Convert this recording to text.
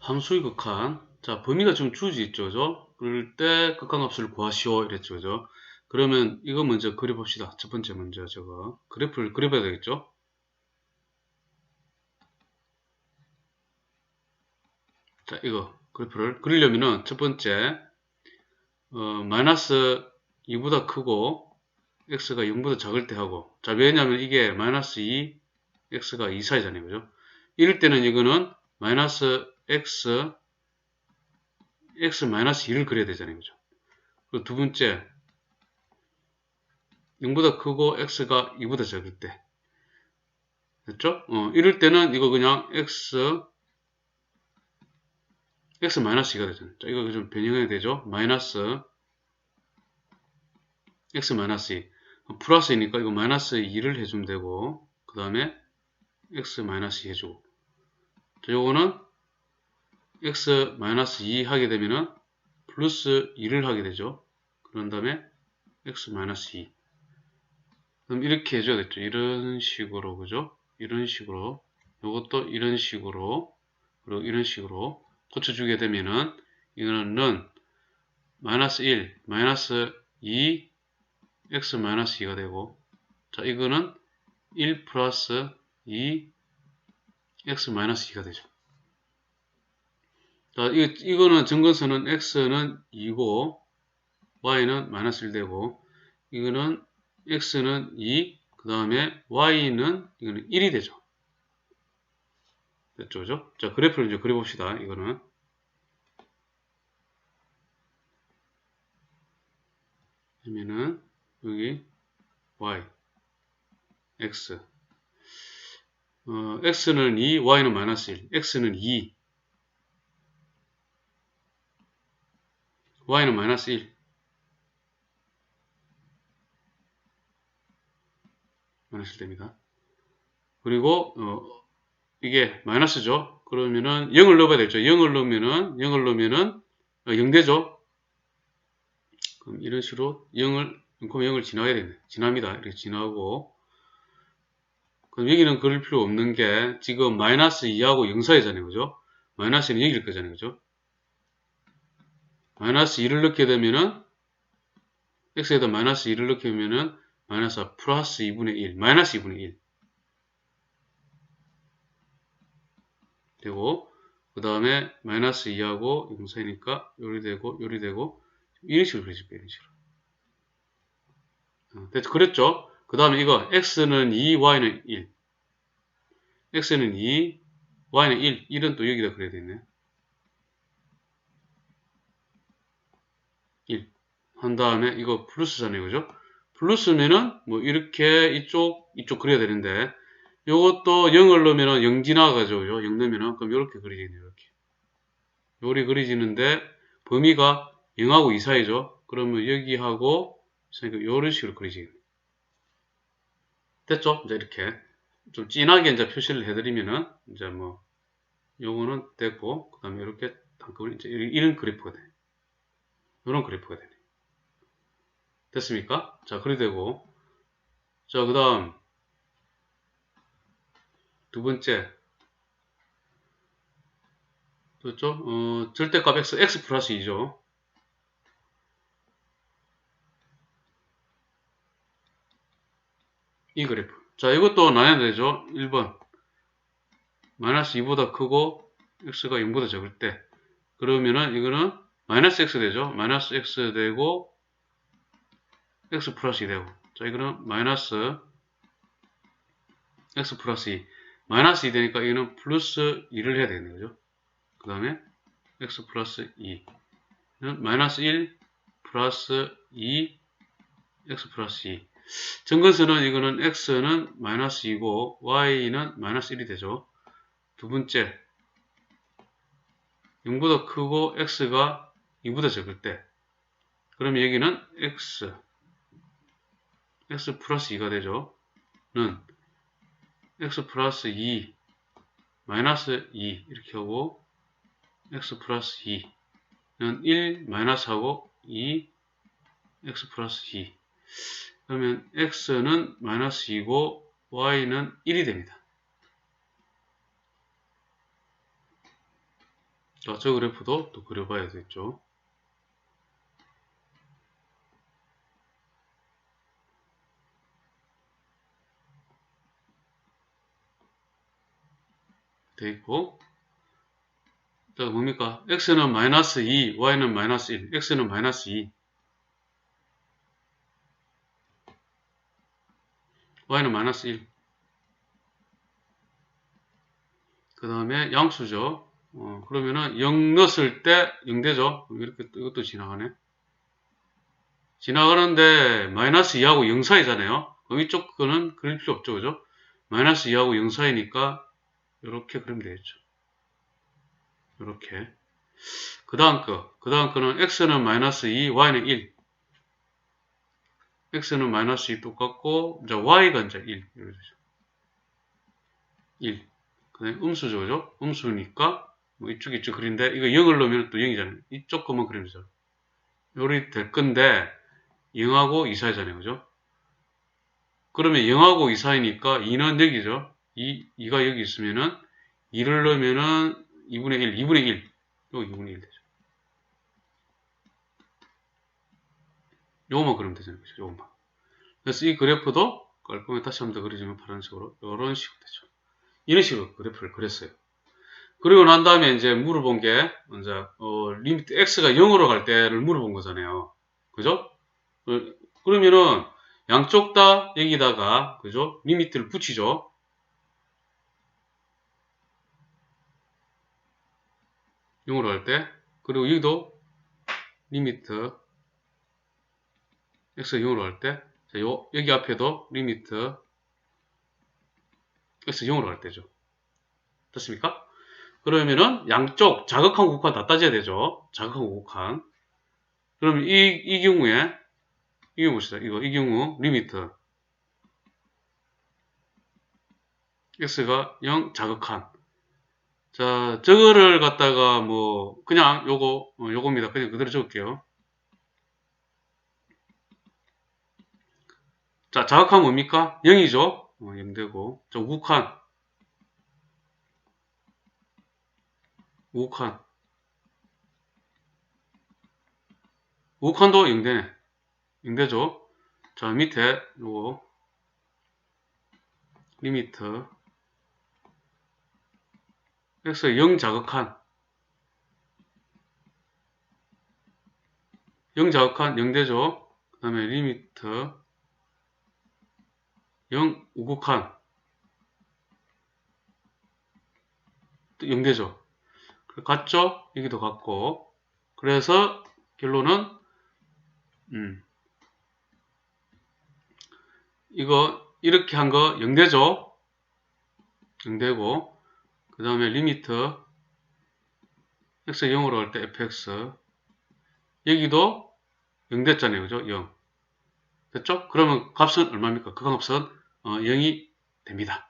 함수의 극한. 자, 범위가 지금 주지 있죠, 그죠? 그럴 때 극한값을 구하시오. 이랬죠, 그죠? 그러면 이거 먼저 그려봅시다. 첫 번째 먼저 저거. 그래프를 그려봐야 되겠죠? 자, 이거 그래프를 그리려면은 첫 번째 어, 마이너스 2보다 크고 x가 0보다 작을 때 하고 자 왜냐면 이게 마이너스 2 x가 2 사이잖아요 그죠 이럴 때는 이거는 마이너스 x x 마이너스 2를 그려야 되잖아요 그죠 그리고 두 번째 0보다 크고 x가 2보다 작을 때 됐죠? 어, 이럴 때는 이거 그냥 x x 마이너스 2가 되잖아요. 자, 이거 좀 변형해야 되죠? 마이너스 x 마이너스 2 플러스이니까 이거 마이너스 2를 해주면 되고 그 다음에 x 마이너스 2 해주고 자, 요거는 x 마이너스 2 하게 되면은 플러스 2를 하게 되죠. 그런 다음에 x 마이너스 2 그럼 이렇게 해줘야겠죠. 이런 식으로 그죠? 이런 식으로 요것도 이런 식으로 그리고 이런 식으로 고쳐주게 되면은 이거는 는 마이너스 1, 마이너스 2, x 마이너스 2가 되고 자 이거는 1 플러스 2, x 마이너스 2가 되죠. 자 이, 이거는 증거선은 x는 2고 y는 마이너스 1 되고 이거는 x는 2, 그 다음에 y는 이거는 1이 되죠. 됐죠, 그죠? 자, 그래프를 이제 그려봅시다. 이거는. 그러면은, 여기, y, x. 어, x는 2, y는 마이너스 1. x는 2. Y는 마이너스 1. 마이너스 1 됩니다. 그리고, 어, 이게 마이너스죠. 그러면은 0을 넣어야 되죠. 0을 넣으면은 0을 넣으면은 0 어, 되죠. 그럼 이런 식으로 0을 0,0을 지나가야 되네. 지납니다. 이렇게 지나고 그럼 여기는 그릴 필요 없는 게 지금 마이너스 2하고 0 사이잖아요. 그죠? 마이너스는 여기일 거잖아요. 그죠? 마이너스 2를 넣게 되면은 x에다 마이너스 2를 넣게 되면은 마이너스 플러스 2분의 1 마이너스 2분의 1 되고 그 다음에 마이너스 2하고 용사이니까 요리 되고 요리 되고 이런 식으로 그리죠 이런 식으로. 어, 됐죠? 그랬죠? 그 다음에 이거 x는 2 y는 1 x는 2 y는 1 1은 또 여기다 그려야 되네 1 한 다음에 이거 플러스잖아요 그죠 플러스면은 뭐 이렇게 이쪽 이쪽 그려야 되는데 요것도 0을 넣으면 0 지나가죠. 0 넣으면 그럼 이렇게 그리지네요. 이렇게. 요리 그리지는데 범위가 0하고 2 사이죠. 그러면 여기하고 요런 식으로 그리지. 됐죠? 이제 이렇게 좀 진하게 이제 표시를 해드리면은 이제 뭐 요거는 됐고 그 다음에 이렇게 단급을 이제 이런 그래프가 돼. 이런 그래프가 되네. 됐습니까? 자, 그리 되고 자, 그 다음 두 번째 그렇죠? 어, 절대값 x, x 플러스 2죠. 이 그래프. 자, 이것도 나눠야 되죠. 1번. 마이너스 2보다 크고 x가 0보다 적을 때. 그러면은 이거는 마이너스 x 되죠. 마이너스 x 되고 x 플러스 2 되고. 자, 이거는 마이너스 x 플러스 2. 마이너스 2 되니까 이거는 플러스 2를 해야 되겠네요. 그죠? 그 다음에 x 플러스 2. 마이너스 1 플러스 2 x 플러스 2. 증근수는 이거는 x는 마이너스 2고 y는 마이너스 1이 되죠. 두 번째 0보다 크고 x가 2보다 적을 때 그럼 여기는 x x 플러스 2가 되죠. 는 x 플러스 2 마이너스 2 이렇게 하고 x 플러스 2는 1 마이너스 하고 2 x 플러스 2 그러면 x는 마이너스 2고 y는 1이 됩니다. 자, 저 그래프도 또 그려봐야 되겠죠. 돼 있고 자 뭡니까? x는 마이너스 2 y는 마이너스 1 x는 마이너스 2 y는 마이너스 1 그 다음에 양수죠. 어, 그러면은 0 넣었을 때 0되죠? 이렇게 또 이것도 지나가네. 지나가는데 마이너스 2하고 0 사이잖아요. 그럼 이쪽 거는 그릴 필요 없죠 그죠? 마이너스 2하고 0 사이니까 이렇게 그리면 되겠죠. 이렇게. 그 다음 거. 그 다음 거는 x는 마이너스 2, y는 1. x는 마이너스 2 똑같고, 이제 y가 이제 1. 이렇게 되죠. 1. 그 다음에 음수죠, 그죠? 음수니까, 뭐 이쪽, 이쪽 그린데, 이거 0을 넣으면 또 0이잖아요. 이쪽 것만 그리면 되죠. 요리 될 건데, 0하고 2 사이잖아요, 그죠? 그러면 0하고 2 사이니까 2는 여기죠. 2, 2가 여기 있으면은 2를 넣으면은 2분의 1, 2분의 1. 요 2분의 1 되죠. 요거만 그리면 되잖아요. 그죠? 요거만. 그래서 이 그래프도 깔끔하게 다시 한번 더 그리자면 파란 식으로 요런 식으로 되죠. 이런 식으로 그래프를 그렸어요. 그리고 난 다음에 이제 물어본 게 이제 어, 리미트 x가 0으로 갈 때를 물어본 거잖아요. 그죠? 어, 그러면은 양쪽 다 여기다가 그죠? 리미트를 붙이죠. 0으로 할 때, 그리고 여기도 리미트 x 0으로 할 때, 여기 앞에도 리미트 x 0으로 할 때죠. 됐습니까? 그러면은 양쪽 자극한 곡한 다 따져야 되죠. 자극한 곡한. 그러면 이, 이 경우에, 이 경우 봅시다. 이거, 이 경우 리미트 x가 0 자극한 자, 저거를 갖다가 뭐 그냥 요거 어, 요겁니다. 그냥 그대로 적을게요. 자, 자극한 뭡니까? 0이죠. 어, 0 되고. 자, 우극한. 우극한. 우극한도 0 되네. 0 되죠. 자, 밑에 요거 리미트 x 0 자극한 0 자극한 0 되죠. 그 다음에 리미트 0 우극한 0 되죠. 같죠? 여기도 같고 그래서 결론은 음, 이거 이렇게 한 거 0되죠? 0되고 그 다음에 리미트 x 0으로 할 때 fx 여기도 0 됐잖아요. 그죠? 0 됐죠? 그러면 값은 얼마입니까? 그 값은 어, 0이 됩니다.